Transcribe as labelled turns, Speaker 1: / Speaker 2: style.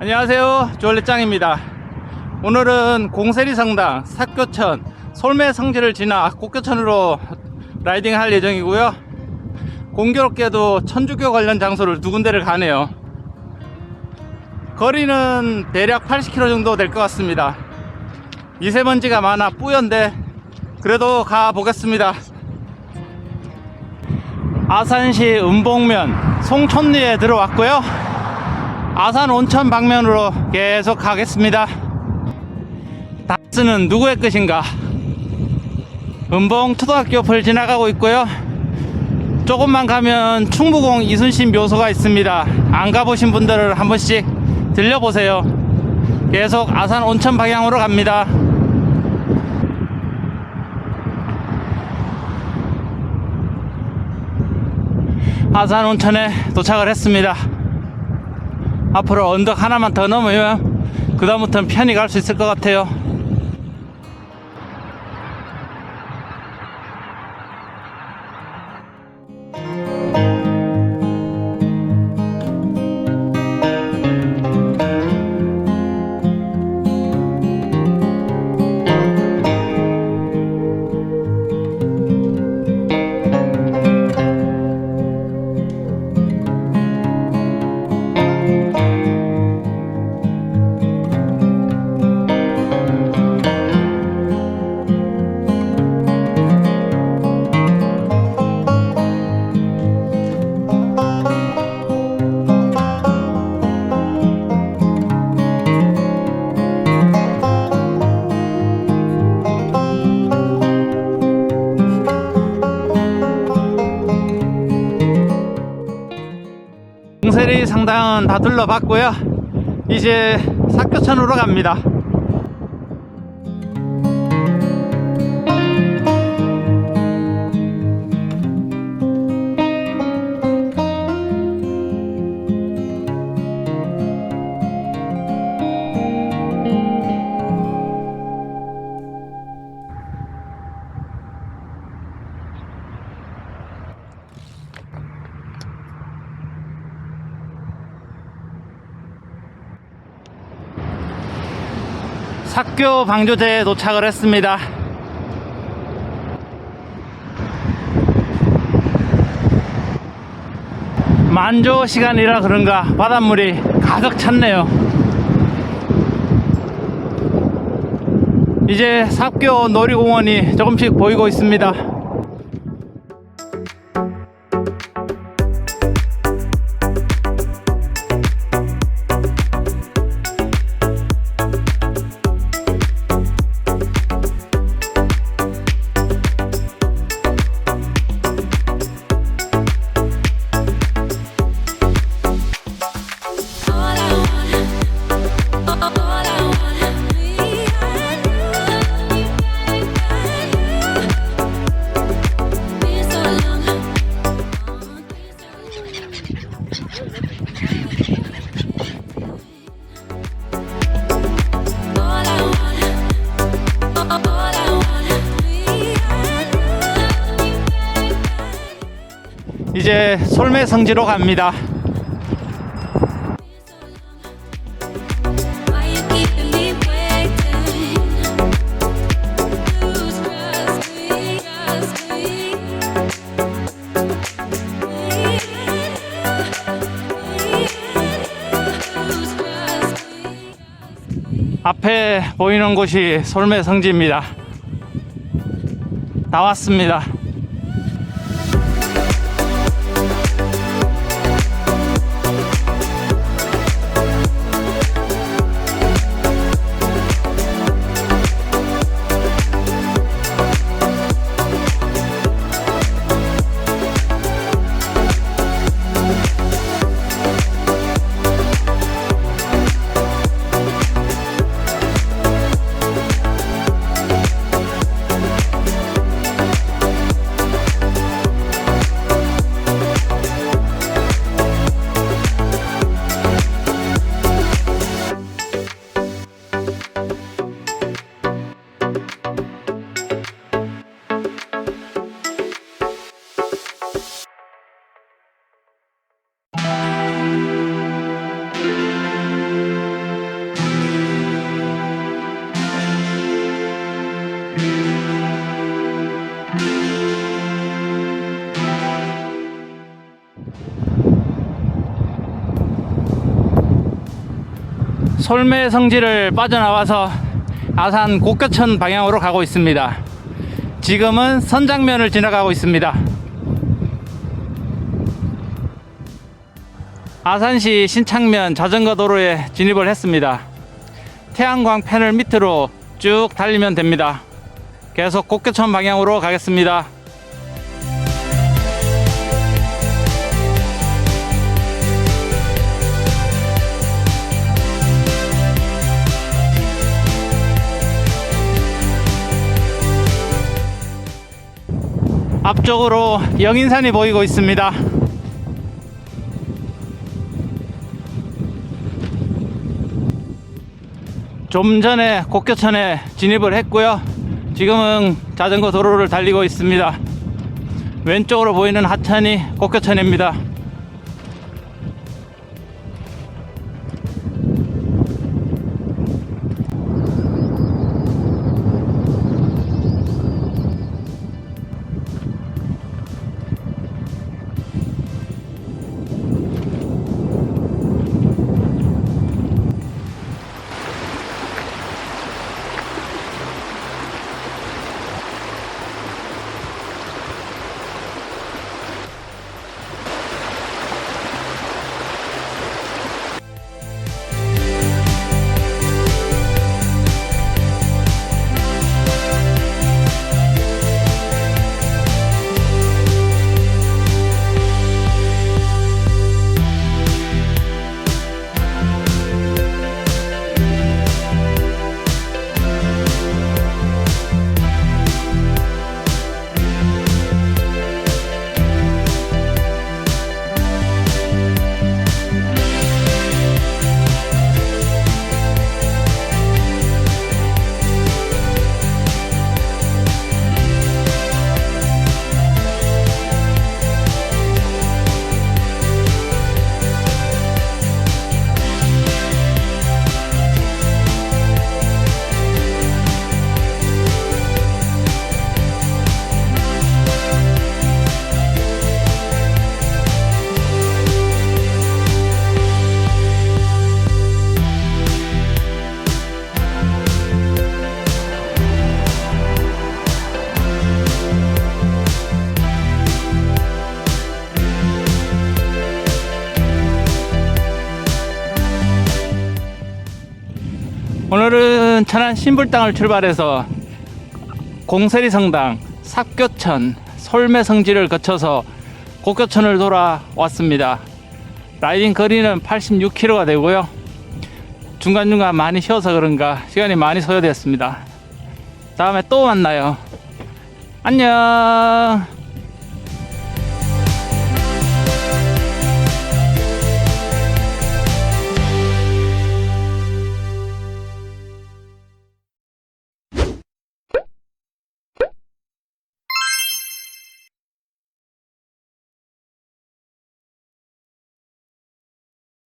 Speaker 1: 안녕하세요. 주얼렛장입니다. 오늘은 공세리 성당 사교천 솔매 성지를 지나 곡교천으로 라이딩 할 예정이고요. 공교롭게도 천주교 관련 장소를 두 군데를 가네요. 거리는 대략 80km 정도 될 것 같습니다. 미세먼지가 많아 뿌연데 그래도 가보겠습니다. 아산시 은봉면 송촌리에 들어왔고요 아산 온천 방면으로 계속 가겠습니다. 다스는 누구의 것인가? 은봉 초등학교 옆을 지나가고 있고요. 조금만 가면 충무공 이순신 묘소가 있습니다. 안 가보신 분들은 한 번씩 들려보세요. 계속 아산 온천 방향으로 갑니다. 아산 온천에 도착을 했습니다. 앞으로 언덕 하나만 더 넘으면 그 다음부터는 편히 갈 수 있을 것 같아요 상당은 다 둘러봤고요. 이제 사교천으로 갑니다 사교 방조제에 도착을 했습니다. 만조 시간이라 그런가 바닷물이 가득 찼네요. 이제 삽교 놀이공원이 조금씩 보이고 있습니다. 이제 솔매 성지로 갑니다. 앞에 보이는 곳이 솔매 성지입니다. 나왔습니다. Thank you 솔매 성지를 빠져나와서 아산 곡교천 방향으로 가고 있습니다. 지금은 선장면을 지나가고 있습니다. 아산시 신창면 자전거 도로에 진입을 했습니다. 태양광 패널 밑으로 쭉 달리면 됩니다. 계속 곡교천 방향으로 가겠습니다. 앞쪽으로 영인산이 보이고 있습니다. 좀 전에 곡교천에 진입을 했고요. 지금은 자전거 도로를 달리고 있습니다. 왼쪽으로 보이는 하천이 곡교천입니다. 오늘은 천안 신불당을 출발해서 공세리 성당, 삽교천, 솔매 성지를 거쳐서 곡교천을 돌아왔습니다. 라이딩 거리는 86km가 되고요. 중간중간 많이 쉬어서 그런가 시간이 많이 소요되었습니다. 다음에 또 만나요. 안녕.